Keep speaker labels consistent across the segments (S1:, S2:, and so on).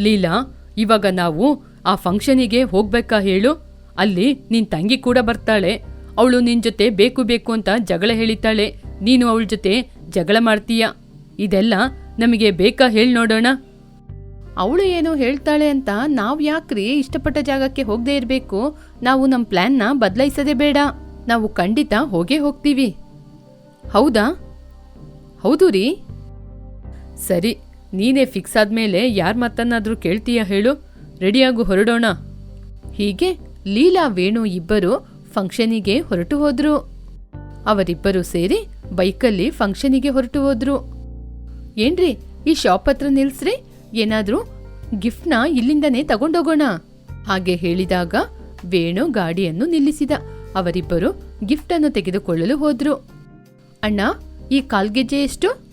S1: ಲೀಲಾ, ಇವಾಗ ನಾವು ಆ ಫಂಕ್ಷನಿಗೆ ಹೋಗ್ಬೇಕಾ ಹೇಳು? ಅಲ್ಲಿ ನಿನ್ ತಂಗಿ ಕೂಡ ಬರ್ತಾಳೆ. ಅವಳು ನಿನ್ ಜೊತೆ ಬೇಕು ಬೇಕು ಅಂತ ಜಗಳ ಹೇಳಿತಾಳೆ. ನೀನು ಅವಳ ಜೊತೆ ಜಗಳ ಮಾಡ್ತೀಯ? ಇದೆಲ್ಲ ನಮಗೆ ಬೇಕಾ ಹೇಳಿ ನೋಡೋಣ. ಅವಳು ಏನೋ ಹೇಳ್ತಾಳೆ ಅಂತ ನಾವು ಯಾಕ್ರಿ ಇಷ್ಟಪಟ್ಟ ಜಾಗಕ್ಕೆ ಹೋಗದೆ ಇರಬೇಕು? ನಾವು ನಮ್ಮ ಪ್ಲ್ಯಾನ್ನ ಬದಲಾಯಿಸೋದೇ ಬೇಡ. ನಾವು ಖಂಡಿತ ಹೋಗೇ ಹೋಗ್ತೀವಿ. ಹೌದಾ? ಹೌದು ರೀ. ಸರಿ. ನೀನೇ ಫಿಕ್ಸ್ ಆದ್ಮೇಲೆ ಯಾರ ಮಾತನ್ನಾದ್ರೂ ಕೇಳ್ತೀಯ ಹೇಳು. ರೆಡಿಯಾಗು, ಹೊರಡೋಣ. ಹೀಗೆ ಲೀಲಾ, ವೇಣು ಇಬ್ಬರು ಫಂಕ್ಷನಿಗೆ ಹೊರಟು ಹೋದ್ರು. ಅವರಿಬ್ಬರು ಸೇರಿ ಬೈಕಲ್ಲಿ ಫಂಕ್ಷನಿಗೆ ಹೊರಟು ಹೋದ್ರು. ಏನ್ರಿ, ಈ ಶಾಪ್ ಹತ್ರ ನಿಲ್ಸ್ರಿ, ಏನಾದ್ರೂ ಗಿಫ್ಟ್ನ ಇಲ್ಲಿಂದನೇ ತಗೊಂಡೋಗೋಣ. ಹಾಗೆ ಹೇಳಿದಾಗ ವೇಣು ಗಾಡಿಯನ್ನು ನಿಲ್ಲಿಸಿದ. ಅವರಿಬ್ಬರು ಗಿಫ್ಟ್ ಅನ್ನು ತೆಗೆದುಕೊಳ್ಳಲು ಹೋದ್ರು. ಅಣ್ಣ, ಈ ಕಾಲ್ಗೆಜ್ಜೆ ಎಷ್ಟು?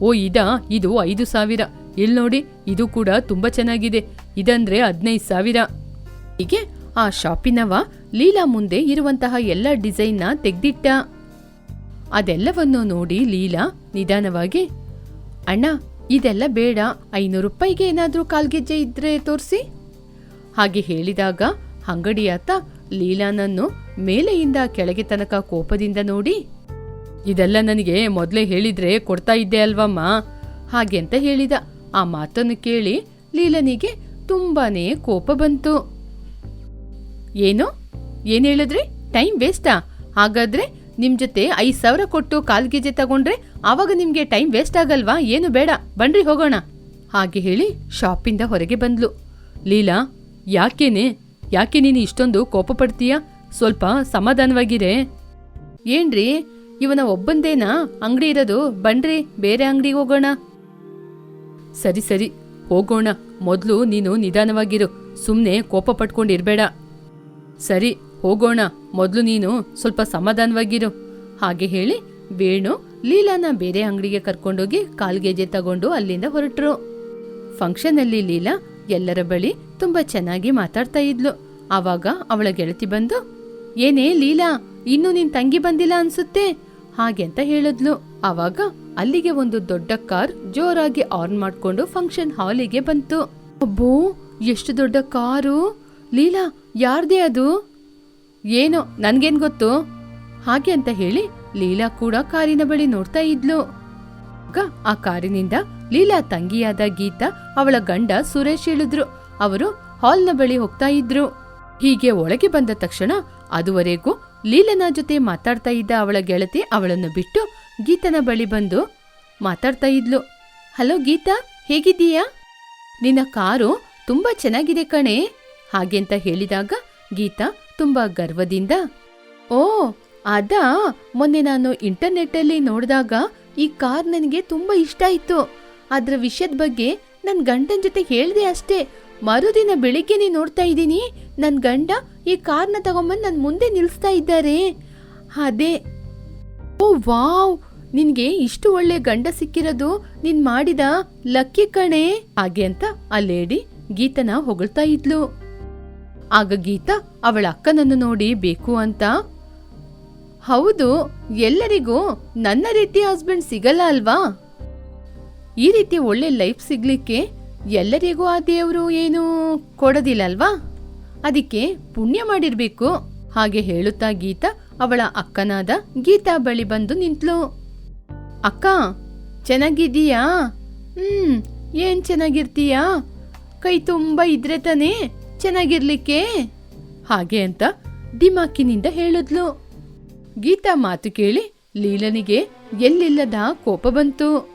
S1: ಓ, ಇದಾ, ಇದು ಐದು ಸಾವಿರ. ಇಲ್ಲಿ ನೋಡಿ, ಇದು ಕೂಡ ತುಂಬಾ ಚೆನ್ನಾಗಿದೆ. ಇದಂದ್ರೆ ಹದಿನೈದು ಸಾವಿರ. ಹೀಗೆ ಆ ಶಾಪಿನವ ಲೀಲಾ ಮುಂದೆ ಇರುವಂತಹ ಎಲ್ಲ ಡಿಸೈನ್ನ ತೆಗ್ದಿಟ್ಟ. ಅದೆಲ್ಲವನ್ನು ನೋಡಿ ಲೀಲಾ ನಿಧಾನವಾಗಿ, ಅಣ್ಣ, ಇದೆಲ್ಲ ಬೇಡ. ಐನೂರು ರೂಪಾಯಿಗೆ ಏನಾದರೂ ಕಾಲ್ಗೆಜ್ಜೆ ಇದ್ರೆ ತೋರಿಸಿ. ಹಾಗೆ ಹೇಳಿದಾಗ ಅಂಗಡಿಯಾತ ಲೀಲಾನನ್ನು ಮೇಲೆಯಿಂದ ಕೆಳಗೆ ತನಕ ಕೋಪದಿಂದ ನೋಡಿ ಇದೆಲ್ಲ ನನಗೆ ಮೊದಲೇ ಹೇಳಿದ್ರೆ ಕೊಡ್ತಾ ಇದ್ದೆ ಅಲ್ವಮ್ಮ? ಹಾಗೆ ಅಂತ ಹೇಳಿದ. ಆ ಮಾತನ್ನು ಕೇಳಿ ಲೀಲನಿಗೆ ತುಂಬಾನೇ ಕೋಪ ಬಂತು. ಏನು? ಏನು ಹೇಳಿದ್ರಿ? ಟೈಮ್ ವೇಸ್ಟಾ? ಹಾಗಾದ್ರೆ ನಿಮ್ ಜೊತೆ ಐದ್ ಸಾವಿರ ಕೊಟ್ಟು ಕಾಲ್ಗೆಜೆ ತಗೊಂಡ್ರೆ ಆವಾಗ ನಿಮ್ಗೆ ಟೈಮ್ ವೇಸ್ಟ್ ಆಗಲ್ವಾ? ಏನು ಬೇಡ. ಬನ್ರಿ ಹೋಗೋಣ. ಹಾಗೆ ಹೇಳಿ ಶಾಪಿಂದ ಹೊರಗೆ ಬಂದ್ಲು. ಲೀಲಾ, ಯಾಕೇನೆ? ಯಾಕೆ ನೀನು ಇಷ್ಟೊಂದು ಕೋಪ ಪಡ್ತೀಯ? ಸ್ವಲ್ಪ ಸಮಾಧಾನವಾಗಿರೇ. ಏನ್ರಿ? ಇವನ ಒಬ್ಬಂದೇನಾ ಅಂಗಡಿ ಇರೋದು? ಬನ್ರಿ, ಬೇರೆ ಅಂಗಡಿಗೆ ಹೋಗೋಣ. ಸರಿ ಸರಿ, ಹೋಗೋಣ. ಮೊದಲು ನೀನು ನಿಧಾನವಾಗಿರು. ಸುಮ್ಮನೆ ಕೋಪ ಪಟ್ಕೊಂಡಿರ್ಬೇಡ. ಸರಿ, ಹೋಗೋಣ. ಮೊದಲು ನೀನು ಸ್ವಲ್ಪ ಸಮಾಧಾನವಾಗಿರು. ಹಾಗೆ ಹೇಳಿ ವೇಣು ಲೀಲಾನ ಬೇರೆ ಅಂಗಡಿಗೆ ಕರ್ಕೊಂಡೋಗಿ ಕಾಲ್ಗೆಜೆ ತಗೊಂಡು ಅಲ್ಲಿಂದ ಹೊರಟ್ರು. ಫಂಕ್ಷನಲ್ಲಿ ಲೀಲಾ ಎಲ್ಲರ ಬಳಿ ತುಂಬಾ ಚೆನ್ನಾಗಿ ಮಾತಾಡ್ತಾ ಇದ್ಲು. ಆವಾಗ ಅವಳ ಗೆಳತಿ ಬಂದು, ಏನೇ ಲೀಲಾ, ಇನ್ನು ನಿನ್ ತಂಗಿ ಬಂದಿಲ್ಲ ಅನ್ಸುತ್ತೆ? ಹಾಗೆ ಅಂತ ಹೇಳಿದ್ಲು. ಆವಾಗ ಅಲ್ಲಿಗೆ ಒಂದು ದೊಡ್ಡ ಕಾರ್ ಜೋರಾಗಿ ಆನ್ ಮಾಡ್ಕೊಂಡು ಫಂಕ್ಷನ್ ಹಾಲಿಗೆ ಬಂತು. ಅಬ್ಬೋ, ಎಷ್ಟು ದೊಡ್ಡ ಕಾರು. ಲೀಲಾ, ಯಾರ್ದೇ ಅದು? ಏನೋ, ನನ್ಗೇನ್ ಗೊತ್ತು? ಹಾಗೆ ಅಂತ ಹೇಳಿ ಲೀಲಾ ಕೂಡ ಕಾರಿನ ಬಳಿ ನೋಡ್ತಾ ಇದ್ಲು. ಆ ಕಾರಿನಿಂದ ಲೀಲಾ ತಂಗಿಯಾದ ಗೀತಾ ಅವಳ ಗಂಡ ಸುರೇಶ್ ಇಳಿದ್ರು ಅವರು ಹಾಲ್ನ ಬಳಿ ಹೋಗ್ತಾ ಇದ್ರು. ಹೀಗೆ ಒಳಗೆ ಬಂದ ತಕ್ಷಣ ಅದುವರೆಗೂ ಲೀಲನ ಜೊತೆ ಮಾತಾಡ್ತಾ ಇದ್ದ ಅವಳ ಗೆಳತಿ ಅವಳನ್ನು ಬಿಟ್ಟು ಗೀತನ ಬಳಿ ಬಂದು ಮಾತಾಡ್ತಾ ಇದ್ಲು. ಹಲೋ ಗೀತಾ, ಹೇಗಿದ್ದೀಯಾ? ನಿನ್ನ ಕಾರು ತುಂಬಾ ಚೆನ್ನಾಗಿದೆ ಕಣೆ ಹಾಗೆಂತ ಹೇಳಿದಾಗ ಗೀತಾ ತುಂಬಾ ಗರ್ವದಿಂದ, ಓ, ಅದಾ, ಮೊನ್ನೆ ನಾನು ಇಂಟರ್ನೆಟ್ಟಲ್ಲಿ ನೋಡಿದಾಗ ಈ ಕಾರ್ ನನಗೆ ತುಂಬಾ ಇಷ್ಟ ಆಯ್ತು. ಅದ್ರ ವಿಷಯದ ಬಗ್ಗೆ ನನ್ ಗಂಡನ ಜೊತೆ ಹೇಳ್ದೆ ಅಷ್ಟೇ. ಮರುದಿನ ಬೆಳಿಗ್ಗೆನೆ ನೋಡ್ತಾ ಇದ್ದೀನಿ, ನನ್ ಗಂಡ ಈ ಕಾರ್ನ ತಗೊಂಬಂದು ನನ್ನ ಮುಂದೆ ನಿಲ್ಲಿಸ್ತಾ ಇದ್ದಾರೆ. ಅದೇ. Oh, wow. ನಿನ್ಗೆ ಇಷ್ಟು ಒಳ್ಳೆ ಗಂಡ ಸಿಕ್ಕಿರೋದು ನಿನ್ ಮಾಡಿದ ಲಕ್ಕಿ ಕಣೆ. ಹಾಗೆ ಅಂತ ಆ ಲೇಡಿ ಗೀತನ ಹೊಗಳ್ತಾ ಇದ್ಲು. ಆಗ ಗೀತಾ ಅವಳ ಅಕ್ಕನನ್ನು ನೋಡಿ ಬೇಕು ಅಂತ. ಹೌದು, ಎಲ್ಲರಿಗೂ ನನ್ನ ರೀತಿ ಹಸ್ಬೆಂಡ್ ಸಿಗಲ್ಲ ಅಲ್ವಾ? ಈ ರೀತಿ ಒಳ್ಳೆ ಲೈಫ್ ಸಿಗ್ಲಿಕ್ಕೆ ಎಲ್ಲರಿಗೂ ಆ ದೇವರು ಏನು ಕೊಡೋದಿಲ್ಲ ಅಲ್ವಾ? ಅದಕ್ಕೆ ಪುಣ್ಯ ಮಾಡಿರ್ಬೇಕು. ಹಾಗೆ ಹೇಳುತ್ತಾ ಗೀತಾ ಅವಳ ಅಕ್ಕನಾದ ಗೀತಾ ಬಳಿ ಬಂದು ನಿಂತ್ಲು. ಅಕ್ಕ, ಚೆನ್ನಾಗಿದ್ದೀಯಾ? ಹ್ಮ್, ಏನ್ ಚೆನ್ನಾಗಿರ್ತೀಯಾ? ಕೈ ತುಂಬಾ ಇದ್ರೆ ತಾನೇ ಚೆನ್ನಾಗಿರ್ಲಿಕ್ಕೆ? ಹಾಗೆ ಅಂತ ದಿಮಾಕಿನಿಂದ ಹೇಳಿದ್ಲು. ಗೀತಾ ಮಾತು ಕೇಳಿ ಲೀಲನಿಗೆ ಎಲ್ಲಿಲ್ಲದ ಕೋಪ ಬಂತು.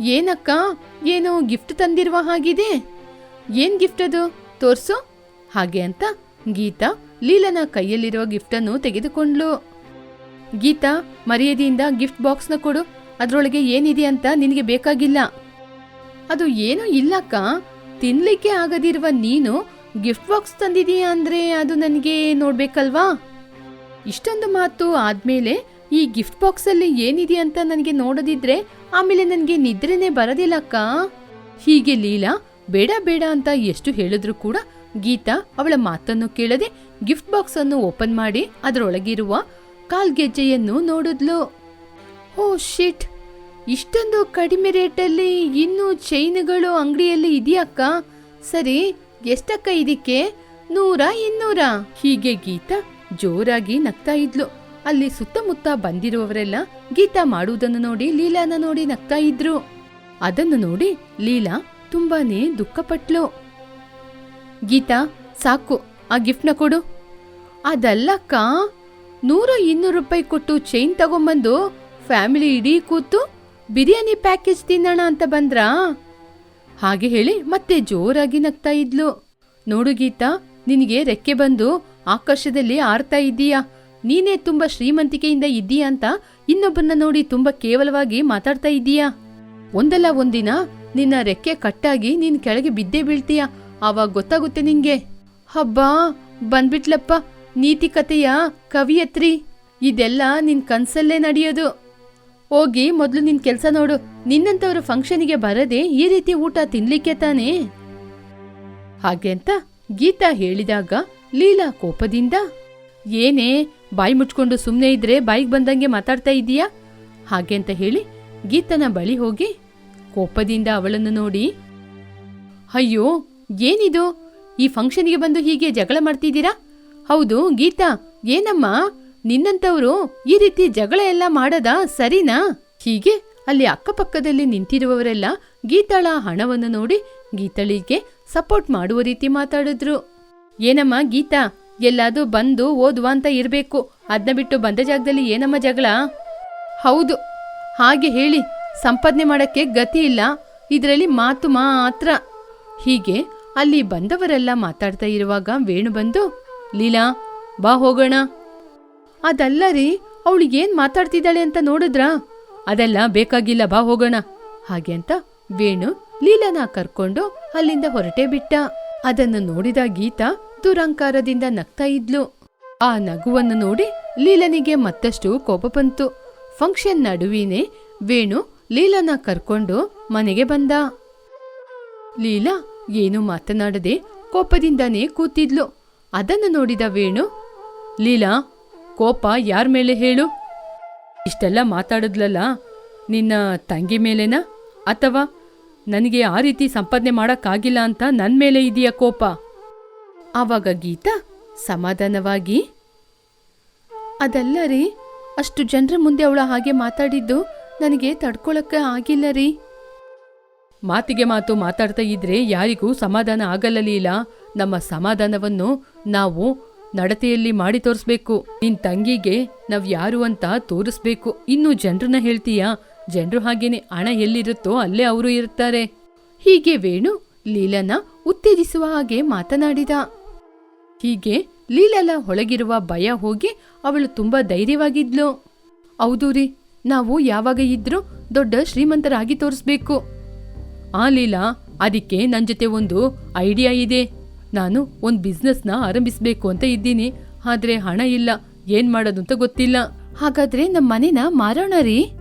S1: ಏನಕ್ಕ, ಏನೋ ಗಿಫ್ಟ್ ತಂದಿರುವ ಹಾಗಿದೆ? ಏನ್ ಗಿಫ್ಟ್ ಅದು? ತೋರ್ಸು. ಹಾಗೆ ಅಂತ ಗೀತಾ ಲೀಲನ ಕೈಯಲ್ಲಿರುವ ಗಿಫ್ಟನ್ನು ತೆಗೆದುಕೊಂಡ್ಲು. ಗೀತಾ, ಮರ್ಯಾದೆಯಿಂದ ಗಿಫ್ಟ್ ಬಾಕ್ಸ್ನ ಕೊಡು. ಅದರೊಳಗೆ ಏನಿದೆ ಅಂತ ನಿನಗೆ ಬೇಕಾಗಿಲ್ಲ. ಅದು ಏನೂ ಇಲ್ಲಕ್ಕ ತಿನ್ಲಿಕ್ಕೆ ಆಗದಿರುವ ನೀನು ಗಿಫ್ಟ್ ಬಾಕ್ಸ್ ತಂದಿದೀಯ ಅಂದ್ರೆ ಅದು ನನಗೆ ನೋಡ್ಬೇಕಲ್ವಾ? ಇಷ್ಟೊಂದು ಮಾತು ಆದ್ಮೇಲೆ ಈ ಗಿಫ್ಟ್ ಬಾಕ್ಸ್ ಅಲ್ಲಿ ಏನಿದೆ ಅಂತ ನನಗೆ ನೋಡದಿದ್ರೆ ಆಮೇಲೆ ನನಗೆ ನಿದ್ರೆನೆ ಬರೋದಿಲ್ಲಕ್ಕ ಹೀಗೆ ಲೀಲಾ ಬೇಡ ಬೇಡ ಅಂತ ಎಷ್ಟು ಹೇಳಿದ್ರು ಕೂಡ ಗೀತಾ ಅವಳ ಮಾತನ್ನು ಕೇಳದೆ ಗಿಫ್ಟ್ ಬಾಕ್ಸ್ ಅನ್ನು ಓಪನ್ ಮಾಡಿ ಅದರೊಳಗಿರುವ ಕಾಲ್ಗೆಜ್ಜೆಯನ್ನು ನೋಡಿದ್ಲು. ಓ ಶಿಟ್ ಇಷ್ಟೊಂದು ಕಡಿಮೆ ರೇಟಲ್ಲಿ ಇನ್ನೂ ಚೈನ್ಗಳು ಅಂಗಡಿಯಲ್ಲಿ ಇದೆಯಕ್ಕ? ಸರಿ, ಎಷ್ಟಕ್ಕ ಇದಕ್ಕೆ? ನೂರ, ಇನ್ನೂರ? ಹೀಗೆ ಗೀತಾ ಜೋರಾಗಿ ನಗ್ತಾ ಇದ್ಲು. ಅಲ್ಲಿ ಸುತ್ತಮುತ್ತ ಬಂದಿರುವವರೆಲ್ಲ ಗೀತಾ ಮಾಡುವುದನ್ನು ನೋಡಿ ಲೀಲಾನ ನೋಡಿ ನಗ್ತಾ ಇದ್ರು. ಅದನ್ನು ನೋಡಿ ಲೀಲಾ ತುಂಬಾನೇ ದುಃಖಪಟ್ಲು. ಗೀತಾ, ಸಾಕು, ಆ ಗಿಫ್ಟ್ನ ಕೊಡು. ಅದಲ್ಲಕ್ಕ, ನೂರ ಇನ್ನೂರು ರೂಪಾಯಿ ಕೊಟ್ಟು ಚೈನ್ ತಗೊಂಬಂದು ಫ್ಯಾಮಿಲಿ ಇಡೀ ಕೂತು ಬಿರಿಯಾನಿ ಪ್ಯಾಕೇಜ್ ತಿನ್ನೋಣ ಅಂತ ಬಂದ್ರಾ? ಹಾಗೆ ಹೇಳಿ ಮತ್ತೆ ಜೋರಾಗಿ ನಗ್ತಾ ಇದ್ಲು. ನೋಡು ಗೀತಾ, ನಿನಗೆ ರೆಕ್ಕೆ ಬಂದು ಆಕಾಶದಲ್ಲಿ ಆರ್ತಾ ಇದ್ದೀಯಾ? ನೀನೇ ತುಂಬಾ ಶ್ರೀಮಂತಿಕೆಯಿಂದ ಇದ್ದೀಯಾ ಅಂತ ಇನ್ನೊಬ್ಬರನ್ನ ನೋಡಿ ತುಂಬಾ ಕೇವಲವಾಗಿ ಮಾತಾಡ್ತಾ ಇದ್ದೀಯಾ? ಒಂದಲ್ಲ ಒಂದಿನ ನಿನ್ನ ರೆಕ್ಕೆ ಕಟ್ಟಾಗಿ ನೀನ್ ಕೆಳಗೆ ಬಿದ್ದೇ ಬೀಳ್ತೀಯ? ಆವಾಗ ಗೊತ್ತಾಗುತ್ತೆ ನಿಂಗೆ. ಹಬ್ಬಾ, ಬಂದ್ಬಿಟ್ಲಪ್ಪ, ನೀತಿ ಕಥೆಯ ಕವಿಯತ್ರಿ. ಇದೆಲ್ಲ ನಿನ್ ಕನ್ಸಲ್ಲೇ ನಡೆಯೋದು. ಹೋಗಿ ಮೊದ್ಲು ನಿನ್ ಕೆಲ್ಸ ನೋಡು. ನಿನ್ನಂತವ್ರ ಫಂಕ್ಷನಿಗೆ ಬರದೆ ಈ ರೀತಿ ಊಟ ತಿನ್ಲಿಕ್ಕೆ ತಾನೇ? ಹಾಗೆ ಅಂತ ಗೀತಾ ಹೇಳಿದಾಗ ಲೀಲಾ ಕೋಪದಿಂದ, ಏನೇ, ಬಾಯಿ ಮುಚ್ಕೊಂಡು ಸುಮ್ಮನೆ ಇದ್ರೆ ಬಾಯಿಗೆ ಬಂದಂಗೆ ಮಾತಾಡ್ತಾ ಇದೀಯಾ ಹಾಗೆ ಅಂತ ಹೇಳಿ ಗೀತನ ಬಳಿ ಹೋಗಿ ಕೋಪದಿಂದ ಅವಳನ್ನು ನೋಡಿ, ಅಯ್ಯೋ ಏನಿದು? ಈ ಫಂಕ್ಷನ್ಗೆ ಬಂದು ಹೀಗೆ ಜಗಳ ಮಾಡ್ತಿದ್ದೀರಾ? ಹೌದು, ಗೀತಾ, ಏನಮ್ಮ? ನಿನ್ನಂತವರು ಈ ರೀತಿ ಜಗಳ ಎಲ್ಲ ಮಾಡದ ಸರಿನಾ? ಹೀಗೆ ಅಲ್ಲಿ ಅಕ್ಕಪಕ್ಕದಲ್ಲಿ ನಿಂತಿರುವವರೆಲ್ಲ ಗೀತಾಳ ಹಣವನ್ನು ನೋಡಿ ಗೀತಳಿಗೆ ಸಪೋರ್ಟ್ ಮಾಡುವ ರೀತಿ ಮಾತಾಡಿದ್ರು. ಏನಮ್ಮ ಗೀತಾ, ಎಲ್ಲಾದ್ರೂ ಬಂದು ಓದುವ ಅಂತ ಇರಬೇಕು. ಅದನ್ನ ಬಿಟ್ಟು ಬಂದ ಜಾಗದಲ್ಲಿ ಏನಮ್ಮ ಜಗಳ? ಹೌದು, ಹಾಗೆ ಹೇಳಿ, ಸಂಪಾದನೆ ಮಾಡಕ್ಕೆ ಗತಿ ಇಲ್ಲ. ಇದರಲ್ಲಿ ಮಾತು ಮಾತ್ರ. ಹೀಗೆ ಅಲ್ಲಿ ಬಂದವರೆಲ್ಲ ಮಾತಾಡ್ತಾ ಇರುವಾಗ ವೇಣು ಬಂದು, ಲೀಲಾ, ಬಾ ಹೋಗೋಣ. ಅದಲ್ಲ ರೀ, ಅವಳು ಏನ್ ಮಾತಾಡ್ತಿದ್ದಾಳೆ ಅಂತ ನೋಡಿದ್ರಾ? ಅದೆಲ್ಲ ಬೇಕಾಗಿಲ್ಲ, ಬಾ ಹೋಗೋಣ. ಹಾಗೆ ಅಂತ ವೇಣು ಲೀಲಾನ ಕರ್ಕೊಂಡು ಅಲ್ಲಿಂದ ಹೊರಟೇ ಬಿಟ್ಟ. ಅದನ್ನು ನೋಡಿದ ಗೀತಾ ದುರಂಕಾರದಿಂದ ನಗ್ತಾ ಇದ್ಲು. ಆ ನಗುವನ್ನು ನೋಡಿ ಲೀಲನಿಗೆ ಮತ್ತಷ್ಟು ಕೋಪ ಬಂತು. ಫಂಕ್ಷನ್ ನಡುವಿನೇ ವೇಣು ಲೀಲನ ಕರ್ಕೊಂಡು ಮನೆಗೆ ಬಂದ. ಲೀಲಾ ಏನು ಮಾತನಾಡದೆ ಕೋಪದಿಂದಾನೇ ಕೂತಿದ್ಲು. ಅದನ್ನು ನೋಡಿದ ವೇಣು, ಲೀಲಾ, ಕೋಪ ಯಾರ ಮೇಲೆ ಹೇಳು? ಇಷ್ಟೆಲ್ಲ ಮಾತಾಡಿದ್ಲಲ್ಲ, ನಿನ್ನ ತಂಗಿ ಮೇಲೆನಾ? ಅಥವಾ ನನಗೆ ಆ ರೀತಿ ಸಂಪಾದನೆ ಮಾಡೋಕ್ಕಾಗಿಲ್ಲ ಅಂತ ನನ್ನ ಮೇಲೆ ಇದೆಯಾ ಕೋಪ? ಆವಾಗ ಗೀತಾ ಸಮಾಧಾನವಾಗಿ, ಅದಲ್ಲ ರೀ, ಅಷ್ಟು ಜನರ ಮುಂದೆ ಅವಳ ಹಾಗೆ ಮಾತಾಡಿದ್ದು ನನಗೆ ತಡ್ಕೊಳಕ್ಕೆ ಆಗಿಲ್ಲ ರೀ. ಮಾತಿಗೆ ಮಾತು ಮಾತಾಡ್ತಾ ಇದ್ರೆ ಯಾರಿಗೂ ಸಮಾಧಾನ ಆಗಲ್ಲ ಲೀಲಾ ನಮ್ಮ ಸಮಾಧಾನವನ್ನು ನಾವು ನಡತೆಯಲ್ಲಿ ಮಾಡಿ ತೋರಿಸ್ಬೇಕು. ನಿನ್ ತಂಗಿಗೆ ನಾವ್ ಯಾರು ಅಂತ ತೋರಿಸ್ಬೇಕು. ಇನ್ನು ಜನರನ್ನ ಹೇಳ್ತೀಯಾ? ಜನರು ಹಾಗೇನೆ ಹಣ ಎಲ್ಲಿರುತ್ತೋ ಅಲ್ಲೇ ಅವರು ಇರ್ತಾರೆ ಹೀಗೆ ವೇಣು ಲೀಲನ ಉತ್ತೇಜಿಸುವ ಹಾಗೆ ಮಾತನಾಡಿದ. ಹೀಗೆ ಲೀಲಲ ಒಳಗಿರುವ ಭಯ ಹೋಗಿ ಅವಳು ತುಂಬಾ ಧೈರ್ಯವಾಗಿದ್ಲು. ಹೌದು ರೀ, ನಾವು ಯಾವಾಗ ಇದ್ರೂ ದೊಡ್ಡ ಶ್ರೀಮಂತರಾಗಿ ತೋರಿಸ್ಬೇಕು. ಆ ಲೀಲಾ ಅದಕ್ಕೆ ನನ್ನ ಜೊತೆ ಒಂದು ಐಡಿಯಾ ಇದೆ. ನಾನು ಒಂದು ಬಿಸ್ನೆಸ್ನ ಆರಂಭಿಸಬೇಕು ಅಂತ ಇದ್ದೀನಿ. ಆದರೆ ಹಣ ಇಲ್ಲ. ಏನು ಮಾಡೋದು ಅಂತ ಗೊತ್ತಿಲ್ಲ. ಹಾಗಾದ್ರೆ ನಮ್ಮ ಮನೆನ ಮಾರೋಣ ರೀ?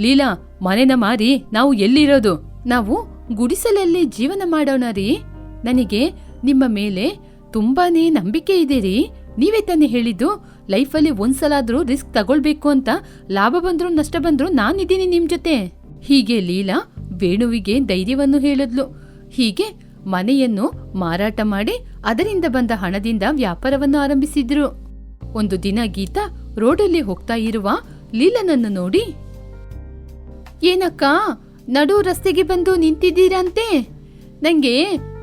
S1: ಲೀಲಾ ಮನೆನ ಮಾರಿ ನಾವು ಎಲ್ಲಿರೋದು? ನಾವು ಗುಡಿಸಲಲ್ಲಿ ಜೀವನ ಮಾಡೋಣ ರೀ. ನನಗೆ ನಿಮ್ಮ ಮೇಲೆ ತುಂಬಾನೇ ನಂಬಿಕೆ ಇದೆ ರೀ. ನೀವೇ ತಾನೇ ಹೇಳಿದ್ದು ಲೈಫಲ್ಲಿ ಒಂದ್ಸಲಾದ್ರೂ ರಿಸ್ಕ್ ತಗೊಳ್ಬೇಕು ಅಂತ. ಲಾಭ ಬಂದ್ರು ನಷ್ಟ ಬಂದ್ರು ನಾನಿದ್ದೀನಿ ನಿಮ್ ಜೊತೆ. ಹೀಗೆ ಲೀಲಾ ವೇಣುವಿಗೆ ಧೈರ್ಯವನ್ನು ಹೇಳಿದ್ಲು. ಹೀಗೆ ಮನೆಯನ್ನು ಮಾರಾಟ ಮಾಡಿ ಅದರಿಂದ ಬಂದ ಹಣದಿಂದ ವ್ಯಾಪಾರವನ್ನು ಆರಂಭಿಸಿದ್ರು. ಒಂದು ದಿನ ಗೀತಾ ರೋಡಲ್ಲಿ ಹೋಗ್ತಾ ಇರುವ ಲೀಲನನ್ನು ನೋಡಿ, ಏನಕ್ಕ, ನಡು ರಸ್ತೆಗೆ ಬಂದು ನಿಂತಿದ್ದೀರಂತೆ? ನಂಗೆ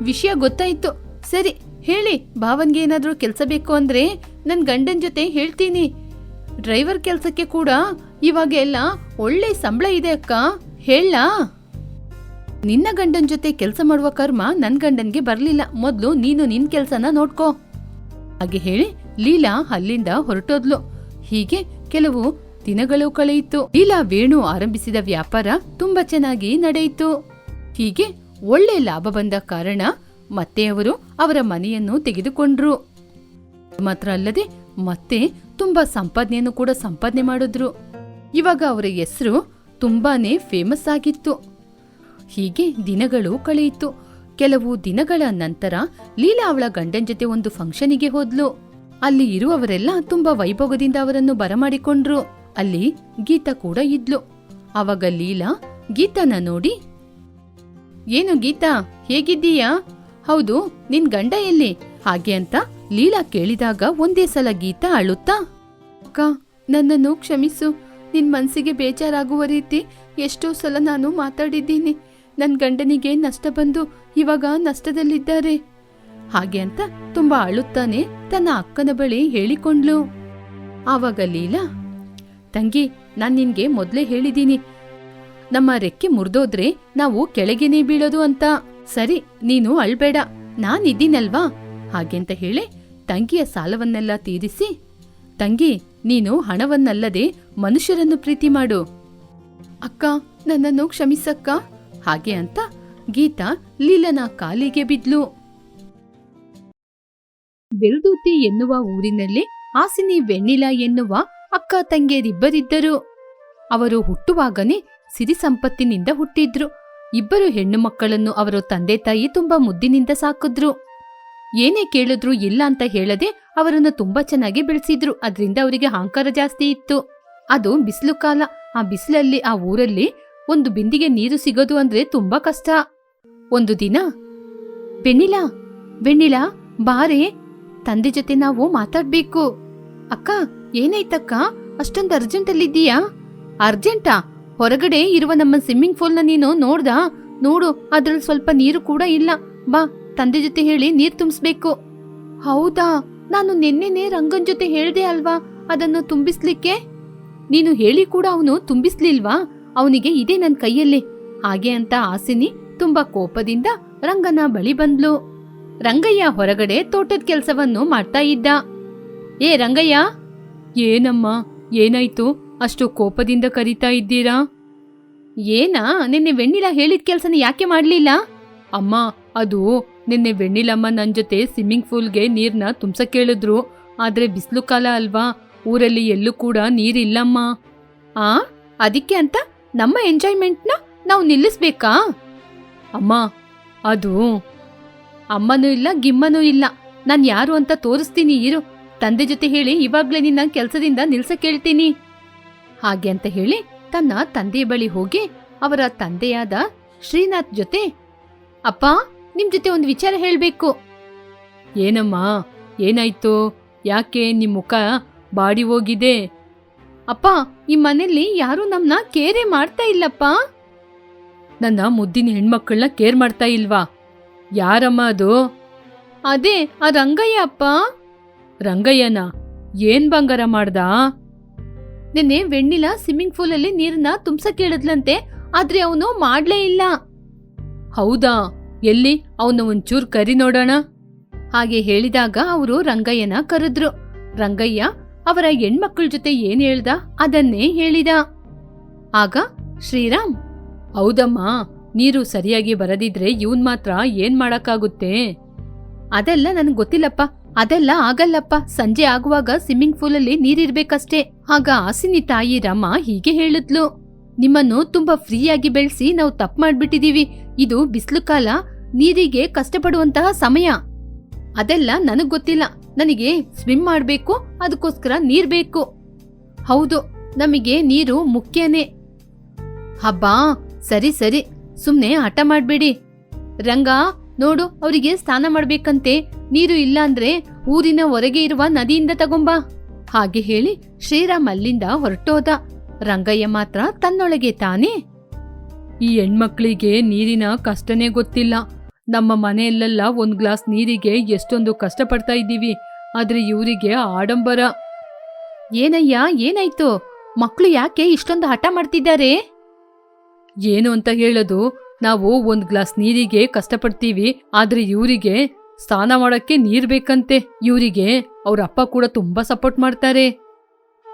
S1: ವಿಷಯ ಗೊತ್ತಾಯ್ತು. ಸರಿ, ಹೇಳಿ, ಭಾವನ್ಗೆ ಏನಾದರೂ ಕೆಲಸ ಬೇಕು ಅಂದ್ರೆ ನನ್ನ ಗಂಡನ ಜೊತೆ ಹೇಳ್ತೀನಿ. ಡ್ರೈವರ್ ಕೆಲಸಕ್ಕೆ ಕೂಡ ಇವಾಗ ಎಲ್ಲ ಒಳ್ಳೆ ಸಂಬಳ ಇದೆ ಅಕ್ಕ. ಹೇಳಾ. ನಿನ್ನ ಗಂಡನ್ ಜೊತೆ ಕೆಲಸ ಮಾಡುವ ಕರ್ಮ ನನ್ ಗಂಡನ್ಗೆ ಬರ್ಲಿಲ್ಲ. ಮೊದ್ಲು ನೀನು ನಿನ್ ಕೆಲ್ಸನ ನೋಡ್ಕೋ. ಹಾಗೆ ಹೇಳಿ ಲೀಲಾ ಅಲ್ಲಿಂದ ಹೊರಟೋದ್ಲು. ಹೀಗೆ ಕೆಲವು ದಿನಗಳು ಕಳೆಯಿತು. ಲೀಲಾ ವೇಣು ಆರಂಭಿಸಿದ ವ್ಯಾಪಾರ ತುಂಬಾ ಚೆನ್ನಾಗಿ ನಡೆಯಿತು. ಹೀಗೆ ಒಳ್ಳೆ ಲಾಭ ಬಂದ ಕಾರಣ ಮತ್ತೆ ಅವರು ಅವರ ಮನೆಯನ್ನು ತೆಗೆದುಕೊಂಡ್ರು. ಮಾತ್ರ ಅಲ್ಲದೆ ಮತ್ತೆ ತುಂಬಾ ಸಂಪಾದನೆಯನ್ನು ಕೂಡ ಸಂಪಾದನೆ ಮಾಡಿದ್ರು. ಇವಾಗ ಅವರ ಹೆಸರು ತುಂಬಾನೇ ಫೇಮಸ್ ಆಗಿತ್ತು. ಹೀಗೆ ದಿನಗಳು ಕಳೆಯಿತು. ಕೆಲವು ದಿನಗಳ ನಂತರ ಲೀಲಾ ಅವಳ ಗಂಡನ್ ಜೊತೆ ಒಂದು ಫಂಕ್ಷನಿಗೆ ಹೋದ್ಲು. ಅಲ್ಲಿ ಇರುವವರೆಲ್ಲ ತುಂಬಾ ವೈಭೋಗದಿಂದ ಅವರನ್ನು ಬರಮಾಡಿಕೊಂಡ್ರು. ಅಲ್ಲಿ ಗೀತಾ ಕೂಡ ಇದ್ಲು. ಅವಾಗ ಲೀಲಾ ಗೀತಾನ ನೋಡಿ, ಏನು ಗೀತಾ, ಹೇಗಿದ್ದೀಯಾ? ಹೌದು, ನಿನ್ ಗಂಡ ಎಲ್ಲಿ? ಹಾಗೆ ಅಂತ ಲೀಲಾ ಕೇಳಿದಾಗ ಒಂದೇ ಸಲ ಗೀತಾ ಅಳುತ್ತಾ, ಅಕ್ಕ, ನನ್ನನ್ನು ಕ್ಷಮಿಸು. ನಿನ್ ಮನಸ್ಸಿಗೆ ಬೇಜಾರಾಗುವ ರೀತಿ ಎಷ್ಟೋ ಸಲ ನಾನು ಮಾತಾಡಿದ್ದೀನಿ. ನನ್ ಗಂಡನಿಗೆ ನಷ್ಟ ಬಂದು ಇವಾಗ ನಷ್ಟದಲ್ಲಿದ್ದಾರೆ. ಹಾಗೆ ಅಂತ ತುಂಬಾ ಅಳುತ್ತಾನೆ ತನ್ನ ಅಕ್ಕನ ಬಳಿ ಹೇಳಿಕೊಂಡ್ಲು. ಆವಾಗ ಲೀಲಾ, ತಂಗಿ, ನಾನ್ ನಿನ್ಗೆ ಮೊದ್ಲೇ ಹೇಳಿದೀನಿ ನಮ್ಮ ರೆಕ್ಕೆ ಮುರಿದೋದ್ರೆ ನಾವು ಕೆಳಗೆನೇ ಬೀಳೋದು ಅಂತ. ಸರಿ, ನೀನು ಅಳ್ಬೇಡ ನಾನಿದ್ದೀನಲ್ವಾ ಹಾಗೆಂತ ಹೇಳಿ ತಂಗಿಯ ಸಾಲವನ್ನೆಲ್ಲ ತೀರಿಸಿ, ತಂಗಿ ನೀನು ಹಣವನ್ನಲ್ಲದೆ ಮನುಷ್ಯರನ್ನು ಪ್ರೀತಿ ಮಾಡು. ಅಕ್ಕ, ನನ್ನನ್ನು ಕ್ಷಮಿಸಕ್ಕ? ಹಾಗೆ ಅಂತ ಗೀತಾ ಲೀಲನ ಕಾಲಿಗೆ ಬಿದ್ಲು. ಬೆಲ್ದೂತಿ ಎನ್ನುವ ಊರಿನಲ್ಲಿ ಹಾಸಿನಿ ವೆಣ್ಣಿಲ ಎನ್ನುವ ಅಕ್ಕ ತಂಗಿಯರಿಬ್ಬರಿದ್ದರು. ಅವರು ಹುಟ್ಟುವಾಗನೇ ಸಿರಿ ಸಂಪತ್ತಿನಿಂದ ಹುಟ್ಟಿದ್ರು. ಇಬ್ಬರು ಹೆಣ್ಣು ಮಕ್ಕಳನ್ನು ಅವರ ತಂದೆ ತಾಯಿ ತುಂಬಾ ಮುದ್ದಿನಿಂದ ಸಾಕಿದ್ರು. ಏನೇ ಕೇಳಿದ್ರು ಇಲ್ಲ ಅಂತ ಹೇಳದೆ ಅವರನ್ನು ತುಂಬಾ ಚೆನ್ನಾಗಿ ಬೆಳೆಸಿದ್ರು. ಅದರಿಂದ ಅವರಿಗೆ ಅಹಂಕಾರ ಜಾಸ್ತಿ ಇತ್ತು. ಅದು ಬಿಸಿಲು ಕಾಲ. ಆ ಬಿಸಿಲಲ್ಲಿ, ಆ ಊರಲ್ಲಿ ಒಂದು ಬಿಂದಿಗೆ ನೀರು ಸಿಗೋದು ಅಂದ್ರೆ ತುಂಬಾ ಕಷ್ಟ. ಒಂದು ದಿನ ಬೆಣ್ಣಿಲಾ ಬೆಣ್ಣಿಲಾ ಬಾರೆ, ತಂದೆ ಜೊತೆ ನಾವು ಮಾತಾಡ್ಬೇಕು. ಅಕ್ಕ, ಏನಾಯ್ತಕ್ಕ? ಅಷ್ಟೊಂದು ಅರ್ಜೆಂಟ್ ಅಲ್ಲಿದ್ದೀಯಾ ಅರ್ಜೆಂಟಾ? ಹೊರಗಡೆ ಇರುವ ನಮ್ಮ ಸ್ವಿಮ್ಮಿಂಗ್ ಪೂಲ್ನ ನೀನು ನೋಡ್ದಾ? ನೋಡು, ಅದ್ರಲ್ಲಿ ಸ್ವಲ್ಪ ನೀರು ಕೂಡ ಇಲ್ಲ. ಬಾ ತಂದೆ ಜೊತೆ ಹೇಳಿ ನೀರ್ ತುಂಬಿಸ್ಬೇಕು. ಹೌದಾ? ನಾನು ನಿನ್ನೆನೆ ರಂಗನ್ ಜೊತೆ ಹೇಳ್ದೆ ಅಲ್ವಾ? ಅದನ್ನು ತುಂಬಿಸ್ಲಿಕ್ಕೆ? ನೀನು ಹೇಳಿ ಕೂಡ ಅವನು ತುಂಬಿಸ್ಲಿಲ್ವಾ? ಅವನಿಗೆ ಇದೆ ನನ್ನ ಕೈಯಲ್ಲಿ. ಹಾಗೆ ಅಂತ ಆಸಿನಿ ತುಂಬಾ ಕೋಪದಿಂದ ರಂಗನ ಬಳಿ ಬಂದ್ಲು. ರಂಗಯ್ಯ ಹೊರಗಡೆ ತೋಟದ ಕೆಲಸವನ್ನು ಮಾಡ್ತಾ ಇದ್ದ. ಏ ರಂಗಯ್ಯ! ಏನಮ್ಮ? ಏನಾಯ್ತು? ಅಷ್ಟು ಕೋಪದಿಂದ ಕರೀತಾ ಇದ್ದೀರಾ? ಏನಾ? ನಿನ್ನೆ ವೆಣ್ಣಿಲ ಹೇಳಿದ ಕೆಲಸನ ಯಾಕೆ ಮಾಡ್ಲಿಲ್ಲ? ಅಮ್ಮ, ಅದು ನಿನ್ನೆ ವೆಣ್ಣಿಲಮ್ಮ ನನ್ನ ಜೊತೆ ಸ್ವಿಮ್ಮಿಂಗ್ ಪೂಲ್ಗೆ ನೀರನ್ನ ತುಂಬಸಕ್ಕೆ ಕೇಳಿದ್ರು ಆದ್ರೆ ಬಿಸಿಲು ಕಾಲ ಅಲ್ವಾ? ಊರಲ್ಲಿ ಎಲ್ಲೂ ಕೂಡ ನೀರಿಲ್ಲಮ್ಮ. ಆ? ಅದಕ್ಕೆ ಅಂತ ನಮ್ಮ ಎಂಜಾಯ್ಮೆಂಟ್ನ ನಾವು ನಿಲ್ಲಿಸ್ಬೇಕಾ? ಅಮ್ಮ, ಅದು ಅಮ್ಮನೂ ಇಲ್ಲ, ಗಿಮ್ಮನೂ ಇಲ್ಲ. ನಾನ್ ಯಾರು ಅಂತ ತೋರಿಸ್ತೀನಿ, ಇರು. ತಂದೆ ಜೊತೆ ಹೇಳಿ ಇವಾಗ್ಲೇ ನಿನ್ನ ಕೆಲಸದಿಂದ ನಿಲ್ಸಕ್ಕೆ ಹೇಳ್ತೀನಿ. ಹಾಗೆ ಅಂತ ಹೇಳಿ ತನ್ನ ತಂದೆಯ ಬಳಿ ಹೋಗಿ ಅವರ ತಂದೆಯಾದ ಶ್ರೀನಾಥ್ ಜೊತೆ, ಅಪ್ಪ ನಿಮ್ ಜೊತೆ ಒಂದು ವಿಚಾರ ಹೇಳಬೇಕು. ಏನಮ್ಮ? ಏನಾಯ್ತು? ಯಾಕೆ ನಿಮ್ ಮುಖ ಬಾಡಿ ಹೋಗಿದೆ? ಅಪ್ಪ ಈ ಮನೆಯಲ್ಲಿ ಯಾರು ನಮ್ಮನ್ನ ಕೇರೆ ಮಾಡ್ತಾ ಇಲ್ಲಪ್ಪ. ನನ್ನ ಮುದ್ದಿನ ಹೆಣ್ಮಕ್ಳನ್ನ ಕೇರ್ ಮಾಡ್ತಾ ಇಲ್ವಾ? ಯಾರಮ್ಮ ಅದು? ಅದೇ ಆ ರಂಗಯ್ಯ ಅಪ್ಪ. ರಂಗಯ್ಯನ? ಏನ್ ಬಂಗಾರ ಮಾಡ್ದ? ನಿನ್ನೆ ವೆಣ್ಣಿಲ ಸ್ವಿಮ್ಮಿಂಗ್ ಪೂಲಲ್ಲಿ ನೀರನ್ನ ತುಂಬಸ ಹೇಳಿದ್ಲಂತೆ ಆದ್ರೆ ಅವನು ಮಾಡ್ಲೇ ಇಲ್ಲ. ಹೌದಾ? ಎಲ್ಲಿ ಅವನ ಒಂಚೂರ್ ಕರಿ ನೋಡೋಣ? ಹಾಗೆ ಹೇಳಿದಾಗ ಅವರು ರಂಗಯ್ಯನ ಕರೆದ್ರು. ರಂಗಯ್ಯ ಅವರ ಹೆಣ್ಮಕ್ಳ ಜೊತೆ ಏನ್ ಹೇಳ್ದ? ಅದನ್ನೇ ಹೇಳಿದ. ಆಗ ಶ್ರೀರಾಮ್, ಹೌದಮ್ಮ, ನೀರು ಸರಿಯಾಗಿ ಬರದಿದ್ರೆ ಇವನ್ ಮಾತ್ರ ಏನ್ ಮಾಡಕ್ಕಾಗುತ್ತೆ? ಅದೆಲ್ಲ ನನ್ಗೆ ಗೊತ್ತಿಲ್ಲಪ್ಪ. ಅದೆಲ್ಲ ಆಗಲ್ಲಪ್ಪ. ಸಂಜೆ ಆಗುವಾಗ ಸ್ವಿಮ್ಮಿಂಗ್ ಪೂಲಲ್ಲಿ ನೀರಿರ್ಬೇಕಷ್ಟೇ. ಆಗ ಆಸಿನಿ ತಾಯಿ ರಮ ಹೀಗೆ ಹೇಳಿದ್ಲು. ನಿಮ್ಮನ್ನು ತುಂಬಾ ಫ್ರೀಯಾಗಿ ಬೆಳೆಸಿ ನಾವು ತಪ್ಪು ಮಾಡ್ಬಿಟ್ಟಿದೀವಿ. ಇದು ಬಿಸಿಲು ಕಾಲ. ನೀರಿಗೆ ಕಷ್ಟಪಡುವಂತಹ ಸಮಯ. ಅದೆಲ್ಲ ನನಗ್ ಗೊತ್ತಿಲ್ಲ. ನನಗೆ ಸ್ವಿಮ್ ಮಾಡ್ಬೇಕು ಅದಕ್ಕೋಸ್ಕರ ನೀರ್ ಬೇಕು. ಹೌದು, ನಮಗೆ ನೀರು ಮುಖ್ಯನೇ. ಹಬ್ಬಾ, ಸರಿ ಸರಿ. ಸುಮ್ನೆ ಹಠ ಮಾಡ್ಬೇಡಿ. ರಂಗ, ನೋಡು, ಅವರಿಗೆ ಸ್ನಾನ ಮಾಡ್ಬೇಕಂತೆ. ನೀರು ಇಲ್ಲ ಅಂದ್ರೆ ಊರಿನ ಹೊರಗೆ ಇರುವ ನದಿಯಿಂದ ತಗೊಂಬಾ. ಹಾಗೆ ಹೇಳಿ ಶ್ರೀರಾಮ್ ಅಲ್ಲಿಂದ ಹೊರಟೋದ. ರಂಗಯ್ಯ ಮಾತ್ರ ತನ್ನೊಳಗೆ ತಾನೇ. ಈ ಹೆಣ್ಮಕ್ಳಿಗೆ ನೀರಿನ ಕಷ್ಟನೇ ಗೊತ್ತಿಲ್ಲ. ನಮ್ಮ ಮನೆಯಲ್ಲೆಲ್ಲ ಒಂದ್ ಗ್ಲಾಸ್ ನೀರಿಗೆ ಎಷ್ಟೊಂದು ಕಷ್ಟಪಡ್ತಾ ಇದ್ದೀವಿ. ಆದ್ರೆ ಇವರಿಗೆ ಆಡಂಬರ. ಏನಯ್ಯ ಏನಾಯ್ತು? ಮಕ್ಳು ಯಾಕೆ ಇಷ್ಟೊಂದು ಹಠ ಮಾಡ್ತಿದ್ದಾರೆ? ಏನು ಅಂತ ಹೇಳೋದು ನಾವು ಒಂದ್ ಗ್ಲಾಸ್ ನೀರಿಗೆ ಕಷ್ಟಪಡ್ತೀವಿ ಆದ್ರೆ ಇವರಿಗೆ ಸ್ನಾನ ಮಾಡಕ್ಕೆ ನೀರ್ ಬೇಕಂತೆ. ಇವರಿಗೆ ಅವ್ರ ಅಪ್ಪ ಕೂಡ ತುಂಬಾ ಸಪೋರ್ಟ್ ಮಾಡ್ತಾರೆ.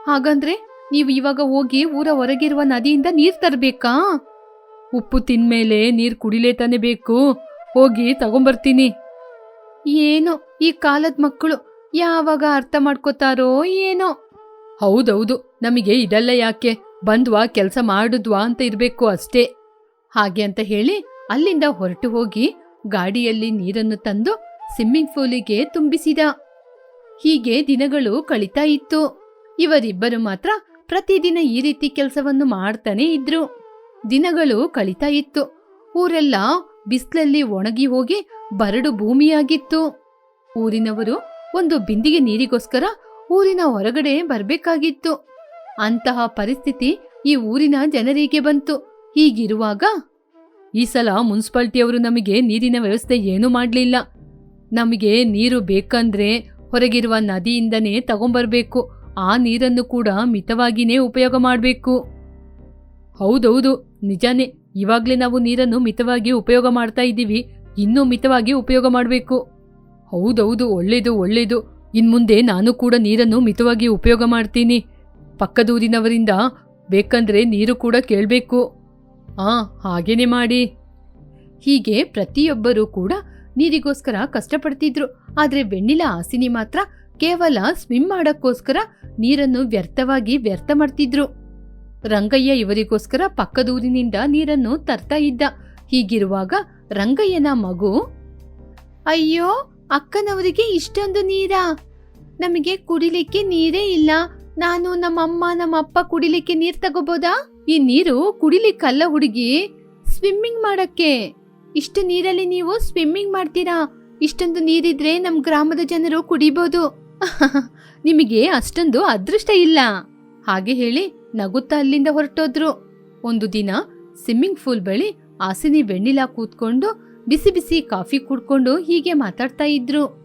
S1: ಹಾಗಂದ್ರೆ ನೀವು ಇವಾಗ ಹೋಗಿ ಊರ ಹೊರಗಿರುವ ನದಿಯಿಂದ ನೀರ್ ತರ್ಬೇಕಾ? ಉಪ್ಪು ತಿನ್ಮೇಲೆ ನೀರ್ ಕುಡಿಲೇ ತಾನೇ ಬೇಕು. ಹೋಗಿ ತಗೊಂಬರ್ತೀನಿ. ಏನೋ? ಈ ಕಾಲದ ಮಕ್ಕಳು ಯಾವಾಗ ಅರ್ಥ ಮಾಡ್ಕೋತಾರೋ ಏನೋ? ಹೌದೌದು ನಮಗೆ ಇದೆಲ್ಲ ಯಾಕೆ? ಬಂದ್ವಾ ಕೆಲಸ ಮಾಡಿದ್ವಾ ಅಂತ ಇರಬೇಕು ಅಷ್ಟೇ. ಹಾಗೆ ಅಂತ ಹೇಳಿ ಅಲ್ಲಿಂದ ಹೊರಟು ಹೋಗಿ ಗಾಡಿಯಲ್ಲಿ ನೀರನ್ನು ತಂದು ಸ್ವಿಮ್ಮಿಂಗ್ ಪೂಲಿಗೆ ತುಂಬಿಸಿದ. ಹೀಗೆ ದಿನಗಳು ಕಳೀತಾ ಇತ್ತು. ಇವರಿಬ್ಬರು ಮಾತ್ರ ಪ್ರತಿದಿನ ಈ ರೀತಿ ಕೆಲಸವನ್ನು ಮಾಡ್ತಾನೆ ಇದ್ರು. ದಿನಗಳು ಕಳೀತಾ ಇತ್ತು. ಊರೆಲ್ಲ ಬಿಸ್ಲಲ್ಲಿ ಒಣಗಿ ಹೋಗಿ ಬರಡು ಭೂಮಿಯಾಗಿತ್ತು. ಊರಿನವರು ಒಂದು ಬಿಂದಿಗೆ ನೀರಿಗೋಸ್ಕರ ಊರಿನ ಹೊರಗಡೆ ಬರಬೇಕಾಗಿತ್ತು. ಅಂತಹ ಪರಿಸ್ಥಿತಿ ಈ ಊರಿನ ಜನರಿಗೆ ಬಂತು. ಹೀಗಿರುವಾಗ ಈ ಸಲ ಮುನ್ಸಿಪಾಲ್ಟಿಯವರು ನಮಗೆ ನೀರಿನ ವ್ಯವಸ್ಥೆ ಏನೂ ಮಾಡಲಿಲ್ಲ. ನಮಗೆ ನೀರು ಬೇಕಂದ್ರೆ ಹೊರಗಿರುವ ನದಿಯಿಂದನೇ ತಗೊಂಬರ್ಬೇಕು. ಆ ನೀರನ್ನು ಕೂಡ ಮಿತವಾಗಿನೇ ಉಪಯೋಗ ಮಾಡಬೇಕು. ಹೌದೌದು, ನಿಜಾನೇ. ಇವಾಗಲೇ ನಾವು ನೀರನ್ನು ಮಿತವಾಗಿ ಉಪಯೋಗ ಮಾಡ್ತಾ ಇದ್ದೀವಿ. ಇನ್ನೂ ಮಿತವಾಗಿ ಉಪಯೋಗ ಮಾಡಬೇಕು. ಹೌದೌದು, ಒಳ್ಳೇದು ಒಳ್ಳೇದು. ಇನ್ಮುಂದೆ ನಾನು ಕೂಡ ನೀರನ್ನು ಮಿತವಾಗಿ ಉಪಯೋಗ ಮಾಡ್ತೀನಿ. ಪಕ್ಕದೂರಿನವರಿಂದ ಬೇಕಂದ್ರೆ ನೀರು ಕೂಡ ಕೇಳಬೇಕು. ಆ, ಹಾಗೇನೆ ಮಾಡಿ. ಹೀಗೆ ಪ್ರತಿಯೊಬ್ಬರೂ ಕೂಡ ನೀರಿಗೋಸ್ಕರ ಕಷ್ಟಪಡ್ತಿದ್ರು. ಆದರೆ ಬೆಣ್ಣಿಲ ಆಸಿನಿ ಮಾತ್ರ ಕೇವಲ ಸ್ವಿಮ್ ಮಾಡೋಕ್ಕೋಸ್ಕರ ನೀರನ್ನು ವ್ಯರ್ಥವಾಗಿ ವ್ಯರ್ಥ ಮಾಡ್ತಿದ್ರು. ರಂಗಯ್ಯ ಇವರಿಗೋಸ್ಕರ ಪಕ್ಕದೂರಿನಿಂದ ನೀರನ್ನು ತರ್ತಾ ಇದ್ದ. ಹೀಗಿರುವಾಗ ರಂಗಯ್ಯನ ಮಗು, ಅಯ್ಯೋ, ಅಕ್ಕನವರಿಗೆ ಇಷ್ಟೊಂದು ನೀರಾ? ನಮಗೆ ಕುಡಿಲಿಕ್ಕೆ ನೀರೇ ಇಲ್ಲ. ನಾನು ನಮ್ಮಮ್ಮ, ನಮ್ಮಪ್ಪ ಕುಡಿಲಿಕ್ಕೆ ನೀರ್ ತಗೋಬೋದಾ? ಈ ನೀರು ಕುಡಿಲಿಕ್ಕಲ್ಲ ಹುಡುಗಿ, ಸ್ವಿಮ್ಮಿಂಗ್ ಮಾಡಕ್ಕೆ. ಇಷ್ಟು ನೀರಲ್ಲಿ ನೀವು ಸ್ವಿಮ್ಮಿಂಗ್ ಮಾಡ್ತೀರಾ? ಇಷ್ಟೊಂದು ನೀರಿದ್ರೆ ನಮ್ಮ ಗ್ರಾಮದ ಜನರು ಕುಡಿಬೋದು. ನಿಮಗೆ ಅಷ್ಟೊಂದು ಅದೃಷ್ಟ ಇಲ್ಲ. ಹಾಗೆ ಹೇಳಿ ನಗುತ್ತಾ ಅಲ್ಲಿಂದ ಹೊರಟೋದ್ರು. ಒಂದು ದಿನ ಸ್ವಿಮ್ಮಿಂಗ್ ಪೂಲ್ ಬಳಿ ಆಸಿನಿ ವೆಣ್ಣಿಲಾ ಕೂತ್ಕೊಂಡು ಬಿಸಿ ಬಿಸಿ ಕಾಫಿ ಕುಡ್ಕೊಂಡು ಹೀಗೆ ಮಾತಾಡ್ತಾ ಇದ್ರು.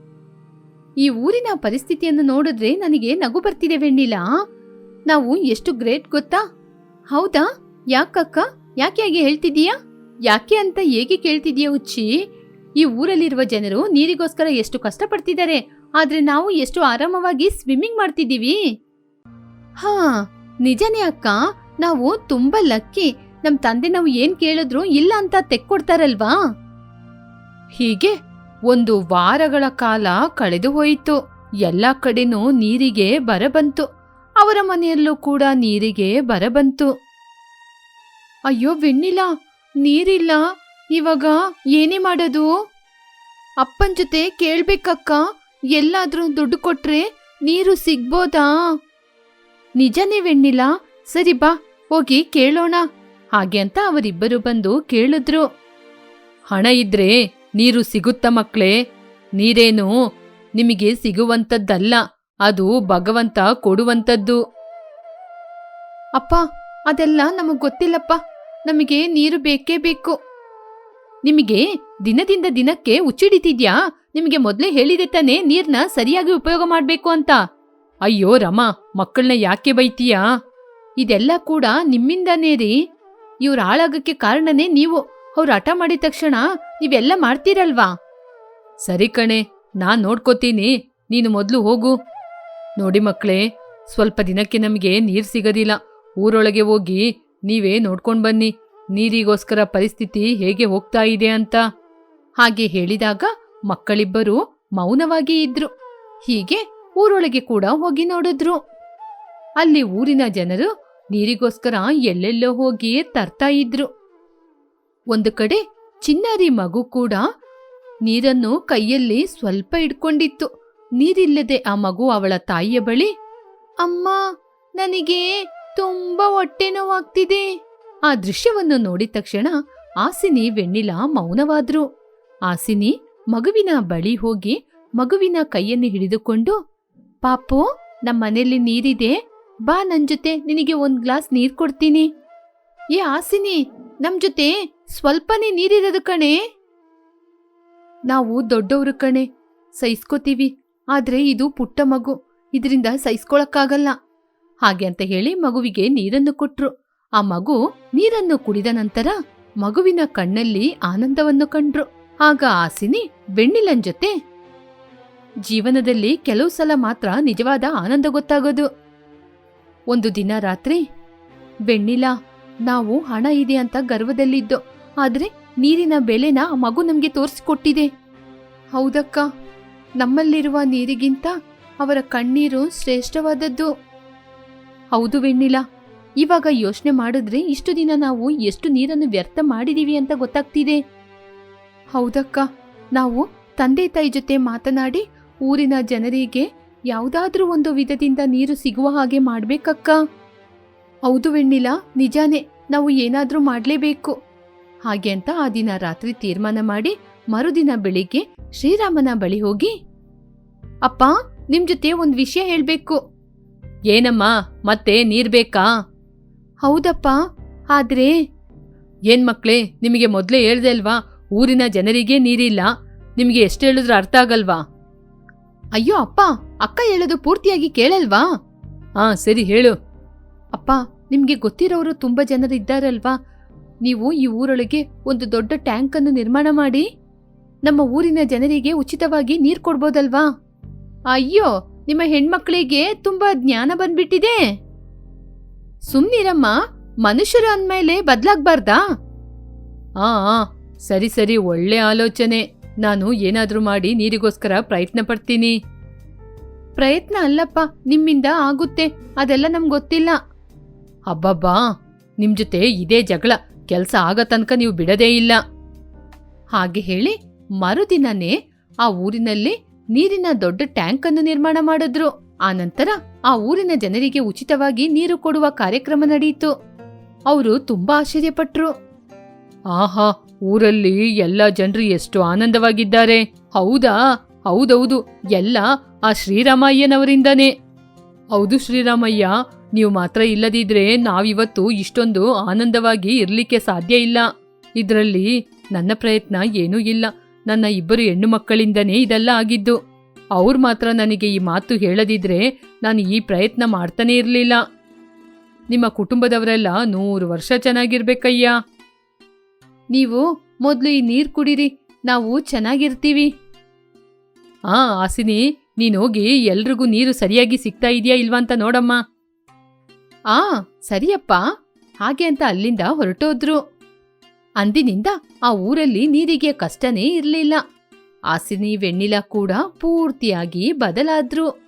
S1: ಈ ಊರಿನ ಪರಿಸ್ಥಿತಿಯನ್ನು ನೋಡಿದ್ರೆ ನನಗೆ ನಗು ಬರ್ತಿದೆ ವೆಣ್ಣಿಲಾ. ನಾವು ಎಷ್ಟು ಗ್ರೇಟ್ ಗೊತ್ತಾ? ಹೌದಾ? ಯಾಕಕ್ಕ? ಯಾಕೆ ಹಾಗೆ ಹೇಳ್ತಿದೀಯಾ ಯಾಕೆ ಅಂತ ಹೇಗೆ ಕೇಳ್ತಿದೀಯ ಉಚ್ಚಿ ಈ ಊರಲ್ಲಿರುವ ಜನರು ನೀರಿಗೋಸ್ಕರ ಎಷ್ಟು ಕಷ್ಟಪಡ್ತಿದ್ದಾರೆ. ಆದ್ರೆ ನಾವು ಎಷ್ಟು ಆರಾಮವಾಗಿ ಸ್ವಿಮ್ಮಿಂಗ್ ಮಾಡ್ತಿದ್ದೀವಿ. ಹಾ ನಿಜನೇ ಅಕ್ಕ, ನಾವು ತುಂಬಾ ಲಕ್ಕಿ. ನಮ್ ತಂದೆ ನಾವು ಏನ್ ಕೇಳಿದ್ರು ಇಲ್ಲ ಅಂತ ತೆಕ್ಕೊಡ್ತಾರಲ್ವಾ? ಹೀಗೆ ಒಂದು ವಾರಗಳ ಕಾಲ ಕಳೆದು ಹೋಯಿತು. ಎಲ್ಲ ಕಡೆನೂ ನೀರಿಗೆ ಬರಬಂತು. ಅವರ ಮನೆಯಲ್ಲೂ ಕೂಡ ನೀರಿಗೆ ಬರಬಂತು. ಅಯ್ಯೋ ವೆಣ್ಣಿಲ್ಲ ನೀರಿಲ್ಲ. ಇವಾಗ ಏನೇ ಮಾಡೋದು? ಅಪ್ಪನ್ ಜೊತೆ ಕೇಳ್ಬೇಕಕ್ಕ. ಎಲ್ಲಾದ್ರೂ ದುಡ್ಡು ಕೊಟ್ರೆ ನೀರು ಸಿಗ್ಬೋದಾ? ನಿಜನೇ ವೆಣ್ಣಿಲ್ಲ ಸರಿ ಬಾ, ಹೋಗಿ ಕೇಳೋಣ. ಹಾಗೆ ಅಂತ ಅವರಿಬ್ಬರು ಬಂದು ಕೇಳಿದ್ರು. ಹಣ ಇದ್ರೆ ನೀರು ಸಿಗುತ್ತ ಮಕ್ಳೇ? ನೀರೇನು? ನಿಮಗೆ ಸಿಗುವಂಥದ್ದಲ್ಲ ಅದು ಭಗವಂತ ಕೊಡುವಂಥದ್ದು ಅಪ್ಪ, ಅದೆಲ್ಲ ನಮಗ್ ಗೊತ್ತಿಲ್ಲಪ್ಪ. ನಮಗೆ ನೀರು ಬೇಕೇ ಬೇಕು. ನಿಮಗೆ ದಿನದಿಂದ ದಿನಕ್ಕೆ ಉಚ್ಚಿಡಿತಿದ್ಯಾ? ನಿಮಗೆ ಮೊದ್ಲೇ ಹೇಳಿದೆ ತಾನೇ ನೀರ್ನ ಸರಿಯಾಗಿ ಉಪಯೋಗ ಮಾಡ್ಬೇಕು ಅಂತ. ಅಯ್ಯೋ ರಮಾ ಮಕ್ಕಳನ್ನ ಯಾಕೆ ಬೈತೀಯಾ? ಇದೆಲ್ಲ ಕೂಡ ನಿಮ್ಮಿಂದಾನೇ ರೀ. ಇವ್ರ ಹಾಳಾಗಕ್ಕೆ ಕಾರಣನೇ ನೀವು. ಅವ್ರು ಹಠ ಮಾಡಿದ ತಕ್ಷಣ ನೀವೆಲ್ಲ ಮಾಡ್ತೀರಲ್ವಾ? ಸರಿ ಕಣೆ, ನಾನ್ ನೋಡ್ಕೋತೀನಿ. ನೀನು ಮೊದಲು ಹೋಗು. ನೋಡಿ ಮಕ್ಕಳೇ, ಸ್ವಲ್ಪ ದಿನಕ್ಕೆ ನಮಗೆ ನೀರು ಸಿಗೋದಿಲ್ಲ. ಊರೊಳಗೆ ಹೋಗಿ ನೀವೇ ನೋಡ್ಕೊಂಡು ಬನ್ನಿ. ನೀರಿಗೋಸ್ಕರ ಪರಿಸ್ಥಿತಿ ಹೇಗೆ ಹೋಗ್ತಾ ಇದೆ ಅಂತ. ಹಾಗೆ ಹೇಳಿದಾಗ ಮಕ್ಕಳಿಬ್ಬರು ಮೌನವಾಗಿ ಇದ್ರು. ಹೀಗೆ ಊರೊಳಗೆ ಕೂಡ ಹೋಗಿ ನೋಡಿದ್ರು. ಅಲ್ಲಿ ಊರಿನ ಜನರು ನೀರಿಗೋಸ್ಕರ ಎಲ್ಲೆಲ್ಲೋ ಹೋಗಿ ತರ್ತಾ ಇದ್ರು. ಒಂದು ಕಡೆ ಚಿನ್ನಾರಿ ಮಗು ಕೂಡ ನೀರನ್ನು ಕೈಯಲ್ಲಿ ಸ್ವಲ್ಪ ಇಟ್ಕೊಂಡಿತ್ತು. ನೀರಿಲ್ಲದೆ ಆ ಮಗು ಅವಳ ತಾಯಿಯ ಬಳಿ, ಅಮ್ಮ, ನನಗೆ ತುಂಬಾ ಹೊಟ್ಟೆ ನೋವಾಗ್ತಿದೆ. ಆ ದೃಶ್ಯವನ್ನು ನೋಡಿದ ತಕ್ಷಣ ಆಸಿನಿ ವೆಣ್ಣಿಲ ಮೌನವಾದ್ರು. ಆಸಿನಿ ಮಗುವಿನ ಬಳಿ ಹೋಗಿ ಮಗುವಿನ ಕೈಯನ್ನು ಹಿಡಿದುಕೊಂಡು ಪಾಪು ನಮ್ಮ ಮನೆಯಲ್ಲಿ ನೀರಿದೆ. ಬಾ ನನ್ ಜೊತೆ, ನಿನಗೆ ಒಂದ್ ಗ್ಲಾಸ್ ನೀರ್ ಕೊಡ್ತೀನಿ. ಏ ಆಸಿನಿ ನಮ್ ಜೊತೆ ಸ್ವಲ್ಪನೇ ನೀರಿರೋದು ಕಣೆ. ನಾವು ದೊಡ್ಡವರು ಕಣೆ, ಸಹಿಸ್ಕೋತೀವಿ. ಆದ್ರೆ ಇದು ಪುಟ್ಟ ಮಗು, ಇದರಿಂದ ಸಹಿಸ್ಕೊಳಕ್ಕಾಗಲ್ಲ. ಹಾಗೆ ಅಂತ ಹೇಳಿ ಮಗುವಿಗೆ ನೀರನ್ನು ಕೊಟ್ರು. ಆ ಮಗು ನೀರನ್ನು ಕುಡಿದ ನಂತರ ಮಗುವಿನ ಕಣ್ಣಲ್ಲಿ ಆನಂದವನ್ನು ಕಂಡ್ರು. ಆಗ ಆಸಿನಿ ಬೆಣ್ಣಿಲನ್ ಜೊತೆ ಜೀವನದಲ್ಲಿ ಕೆಲವು ಸಲ ಮಾತ್ರ ನಿಜವಾದ ಆನಂದ ಗೊತ್ತಾಗೋದು. ಒಂದು ದಿನ ರಾತ್ರಿ, ಬೆಣ್ಣಿಲ, ನಾವು ಹಣ ಇದೆ ಅಂತ ಗರ್ವದಲ್ಲಿದ್ದೋ, ಆದ್ರೆ ನೀರಿನ ಬೆಲೆನ ಮಗು ನಮ್ಗೆ ತೋರಿಸಿಕೊಟ್ಟಿದೆ. ಹೌದಕ್ಕ, ನಮ್ಮಲ್ಲಿರುವ ನೀರಿಗಿಂತ ಅವರ ಕಣ್ಣೀರು ಶ್ರೇಷ್ಠವಾದದ್ದು. ಹೌದು ಬೆಣ್ಣಿಲ, ಇವಾಗ ಯೋಚನೆ ಮಾಡಿದ್ರೆ ಇಷ್ಟು ದಿನ ನಾವು ಎಷ್ಟು ನೀರನ್ನು ವ್ಯರ್ಥ ಮಾಡಿದೀವಿ ಅಂತ ಗೊತ್ತಾಗ್ತಿದೆ. ಹೌದಕ್ಕ, ನಾವು ತಂದೆ ತಾಯಿ ಜೊತೆ ಮಾತನಾಡಿ ಊರಿನ ಜನರಿಗೆ ಯಾವುದಾದ್ರೂ ಒಂದು ವಿಧದಿಂದ ನೀರು ಸಿಗುವ ಹಾಗೆ ಮಾಡ್ಬೇಕಕ್ಕ? ಹೌದು ವೆಣ್ಣಿಲ, ನಿಜಾನೇ ನಾವು ಏನಾದರೂ ಮಾಡಲೇಬೇಕು. ಹಾಗೆ ಅಂತ ಆ ದಿನ ರಾತ್ರಿ ತೀರ್ಮಾನ ಮಾಡಿ ಮರುದಿನ ಬೆಳಿಗ್ಗೆ ಶ್ರೀರಾಮನ ಬಳಿ ಹೋಗಿ, ಅಪ್ಪ, ನಿಮ್ ಜೊತೆ ಒಂದ್ ವಿಷಯ ಹೇಳ್ಬೇಕು. ಏನಮ್ಮ, ಮತ್ತೆ ನೀರ್ ಬೇಕಾ? ಹೌದಪ್ಪ, ಆದ್ರೆ ಏನ್ ಮಕ್ಳೇ, ನಿಮಗೆ ಮೊದ್ಲೇ ಹೇಳ್ದೆ ಅಲ್ವಾ, ಊರಿನ ಜನರಿಗೆ ನೀರಿಲ್ಲ, ನಿಮಗೆ ಎಷ್ಟು ಹೇಳಿದ್ರೆ ಅರ್ಥ ಆಗಲ್ವಾ? ಅಯ್ಯೋ ಅಪ್ಪ ಅಕ್ಕ ಹೇಳೋದು ಪೂರ್ತಿಯಾಗಿ ಕೇಳಲ್ವಾ? ಹಾ ಸರಿ ಹೇಳು. ಅಪ್ಪ ನಿಮ್ಗೆ ಗೊತ್ತಿರೋರು ತುಂಬಾ ಜನರು ಇದ್ದಾರಲ್ವಾ? ನೀವು ಈ ಊರೊಳಗೆ ಒಂದು ದೊಡ್ಡ ಟ್ಯಾಂಕ್ ಅನ್ನು ನಿರ್ಮಾಣ ಮಾಡಿ ನಮ್ಮ ಊರಿನ ಜನರಿಗೆ ಉಚಿತವಾಗಿ ನೀರು ಕೊಡ್ಬೋದಲ್ವಾ? ಅಯ್ಯೋ ನಿಮ್ಮ ಹೆಣ್ಮಕ್ಳಿಗೆ ತುಂಬಾ ಜ್ಞಾನ ಬಂದ್ಬಿಟ್ಟಿದೆ. ಸುಮ್ನಿರಮ್ಮ ಮನುಷ್ಯರು ಅಂದ್ಮೇಲೆ ಬದ್ಲಾಗ್ಬಾರ್ದಾ? ಆ ಆ, ಸರಿ ಸರಿ ಒಳ್ಳೆ ಆಲೋಚನೆ. ನಾನು ಏನಾದರೂ ಮಾಡಿ ನೀರಿಗೋಸ್ಕರ ಪ್ರಯತ್ನ ಪಡ್ತೀನಿ. ಪ್ರಯತ್ನ ಅಲ್ಲಪ್ಪ, ನಿಮ್ಮಿಂದ ಆಗುತ್ತೆ. ಅದೆಲ್ಲ ನಮ್ಗೆ ಗೊತ್ತಿಲ್ಲ. ಅಬ್ಬಬ್ಬಾ, ನಿಮ್ ಜೊತೆ ಇದೇ ಜಗಳ. ಕೆಲಸ ಆಗ ತನಕ ನೀವು ಬಿಡದೇ ಇಲ್ಲ. ಹಾಗೆ ಹೇಳಿ ಮರುದಿನನೇ ಆ ಊರಿನಲ್ಲಿ ನೀರಿನ ದೊಡ್ಡ ಟ್ಯಾಂಕ್ ಅನ್ನು ನಿರ್ಮಾಣ ಮಾಡಿದ್ರು. ನಂತರ ಆ ಊರಿನ ಜನರಿಗೆ ಉಚಿತವಾಗಿ ನೀರು ಕೊಡುವ ಕಾರ್ಯಕ್ರಮ ನಡೆಯಿತು. ಅವರು ತುಂಬಾ ಆಶ್ಚರ್ಯಪಟ್ರು. ಆಹಾ ಊರಲ್ಲಿ ಎಲ್ಲ ಜನರು ಎಷ್ಟು ಆನಂದವಾಗಿದ್ದಾರೆ. ಹೌದಾ? ಹೌದೌದು. ಎಲ್ಲ ಆ ಶ್ರೀರಾಮಯ್ಯನವರಿಂದನೇ. ಹೌದು ಶ್ರೀರಾಮಯ್ಯ, ನೀವು ಮಾತ್ರ ಇಲ್ಲದಿದ್ರೆ ನಾವಿವತ್ತು ಇಷ್ಟೊಂದು ಆನಂದವಾಗಿ ಇರ್ಲಿಕ್ಕೆ ಸಾಧ್ಯ ಇಲ್ಲ. ಇದರಲ್ಲಿ ನನ್ನ ಪ್ರಯತ್ನ ಏನೂ ಇಲ್ಲ. ನನ್ನ ಇಬ್ಬರು ಹೆಣ್ಣು ಮಕ್ಕಳಿಂದನೇ ಇದೆಲ್ಲ ಆಗಿದ್ದು. ಅವ್ರು ಮಾತ್ರ ನನಗೆ ಈ ಮಾತು ಹೇಳದಿದ್ರೆ ನಾನು ಈ ಪ್ರಯತ್ನ ಮಾಡ್ತಾನೇ ಇರಲಿಲ್ಲ. ನಿಮ್ಮ ಕುಟುಂಬದವರೆಲ್ಲ ನೂರು ವರ್ಷ ಚೆನ್ನಾಗಿರ್ಬೇಕಯ್ಯ. ನೀವು ಮೊದಲು ಈ ನೀರು ಕುಡೀರಿ, ನಾವು ಚೆನ್ನಾಗಿರ್ತೀವಿ. ಆ, ಆಸಿನಿ, ನೀನು ಹೋಗಿ ಎಲ್ರಿಗೂ ನೀರು ಸರಿಯಾಗಿ ಸಿಗ್ತಾ ಇದೆಯಾ ಇಲ್ವಾ ಅಂತ ನೋಡಮ್ಮ. ಆ, ಸರಿಯಪ್ಪ. ಹಾಗೆ ಅಂತ ಅಲ್ಲಿಂದ ಹೊರಟೋದ್ರು. ಅಂದಿನಿಂದ ಆ ಊರಲ್ಲಿ ನೀರಿಗೆ ಕಷ್ಟನೇ ಇರಲಿಲ್ಲ. ಆಸಿನಿ, ವೆಣ್ಣಿಲ ಕೂಡ ಪೂರ್ತಿಯಾಗಿ ಬದಲಾದ್ರು.